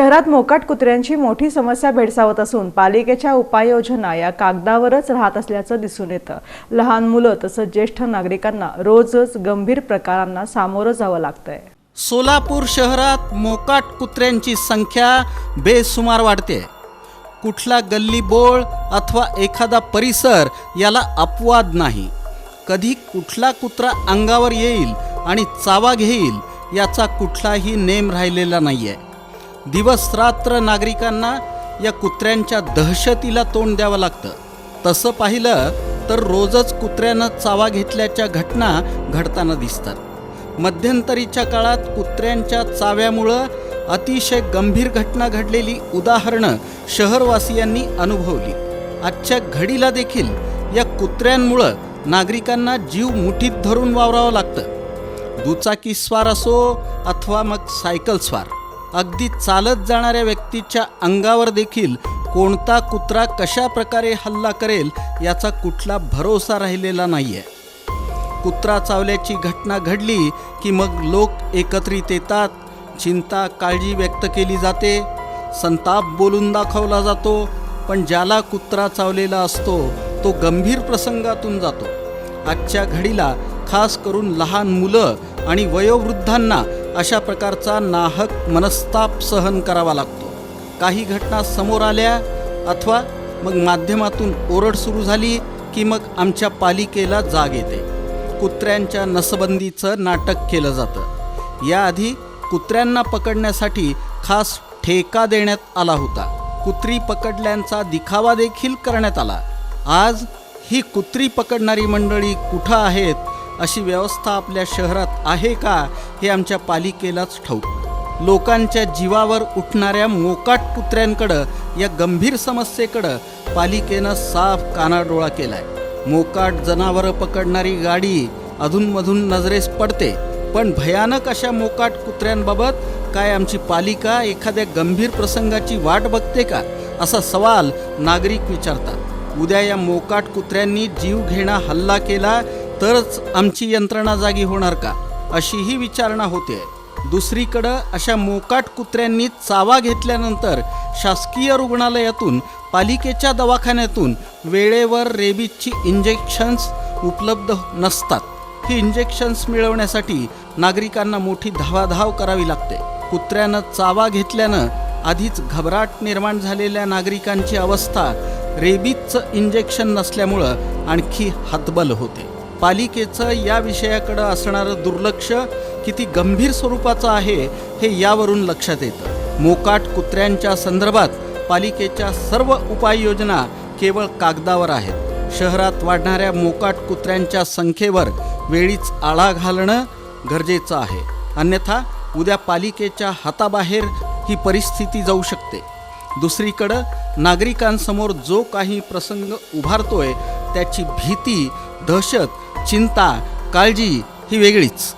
शहरात मोकाट कुत्र्यांची मोठी समस्या भेडसावत असून पालिकेच्या उपाययोजना या कागदावरच राहत असल्याचं दिसून येतं. लहान मुलं तसंच ज्येष्ठ नागरिकांना रोजच गंभीर प्रकारांना सामोरं जावं लागतंय. सोलापूर शहरात मोकाट कुत्र्यांची संख्या बेसुमार वाढते. कुठला गल्ली बोळ अथवा एखादा परिसर याला अपवाद नाही. कधी कुठला कुत्रा अंगावर येईल आणि चावा घेईल याचा कुठलाही नेम राहिलेला नाही आहे दिवस रात्र नागरिकांना या कुत्र्यांच्या दहशतीला तोंड द्यावं लागतं. तसं पाहिलं तर रोजच कुत्र्यानं चावा घेतल्याच्या घटना घडताना दिसतात. मध्यंतरीच्या काळात कुत्र्यांच्या चाव्यामुळं अतिशय गंभीर घटना घडलेली उदाहरणं शहरवासियांनी अनुभवली. आजच्या घडीला देखील या कुत्र्यांमुळं नागरिकांना जीव मुठीत धरून वावरावं लागतं. दुचाकी स्वार असो अथवा मग सायकल स्वार. अगदी चालत जाणाऱ्या व्यक्तीच्या अंगावर देखील कोणता कुत्रा कशा प्रकारे हल्ला करेल याचा कुठला भरोसा राहिलेला नाही आहे कुत्रा चावल्याची घटना घडली की मग लोक एकत्रित येतात चिंता काळजी व्यक्त केली जाते संताप बोलून दाखवला जातो पण ज्याला कुत्रा चावलेला असतो तो गंभीर प्रसंगातून जातो. आजच्या घडीला खास करून लहान मुलं आणि वयोवृद्धांना अशा प्रकारचा नाहक मनस्ताप सहन करावा लागतो. काही घटना समोर आल्या अथवा मग माध्यमातून ओरड सुरू झाली की मग आमच्या पालिकेला जाग येते. कुत्र्यांच्या नसबंदीचं नाटक केलं जातं. याआधी कुत्र्यांना पकडण्यासाठी खास ठेका देण्यात आला होता. कुत्री पकडल्यांचा दिखावा देखील करण्यात आला. आज ही कुत्री पकडणारी मंडळी कुठं आहेत अशी व्यवस्था आपल्या शहरात आहे का हे आमच्या पालिकेलाच ठाऊक. लोकांच्या जीवावर उठणाऱ्या मोकाट कुत्र्यांकडं या गंभीर समस्येकडं पालिकेनं साफ कानाडोळा केलाय. मोकाट जनावरं पकडणारी गाडी अधूनमधून नजरेस पडते पण भयानक अशा मोकाट कुत्र्यांबाबत काय आमची पालिका एखाद्या गंभीर प्रसंगाची वाट बघते का? असा सवाल नागरिक विचारतात. उद्या या मोकाट कुत्र्यांनी जीव घेणा हल्ला केला तरच आमची यंत्रणा जागी होणार का? अशीही विचारणा होते. दुसरीकडं अशा मोकाट कुत्र्यांनी चावा घेतल्यानंतर शासकीय रुग्णालयातून पालिकेच्या दवाखान्यातून वेळेवर रेबीजची इंजेक्शन्स उपलब्ध नसतात. ही इंजेक्शन्स मिळवण्यासाठी नागरिकांना मोठी धावाधाव करावी लागते. कुत्र्यानं चावा घेतल्यानं आधीच घबराट निर्माण झालेल्या नागरिकांची अवस्था रेबीजचं इंजेक्शन नसल्यामुळं आणखी हतबल होते. पालिकेचं या विषयाकडं असणारं दुर्लक्ष किती गंभीर स्वरूपाचं आहे हे यावरून लक्षात येतं. मोकाट कुत्र्यांच्या संदर्भात पालिकेच्या सर्व उपाययोजना केवळ कागदावर आहेत. शहरात वाढणाऱ्या मोकाट कुत्र्यांच्या संख्येवर वेळीच आळा घालणं गरजेचं आहे. अन्यथा उद्या पालिकेच्या हाताबाहेर ही परिस्थिती जाऊ शकते. दुसरीकडं नागरिकांसमोर जो काही प्रसंग उभारतोय त्याची भीती दहशत चिंता काळजी ही वेगळीच.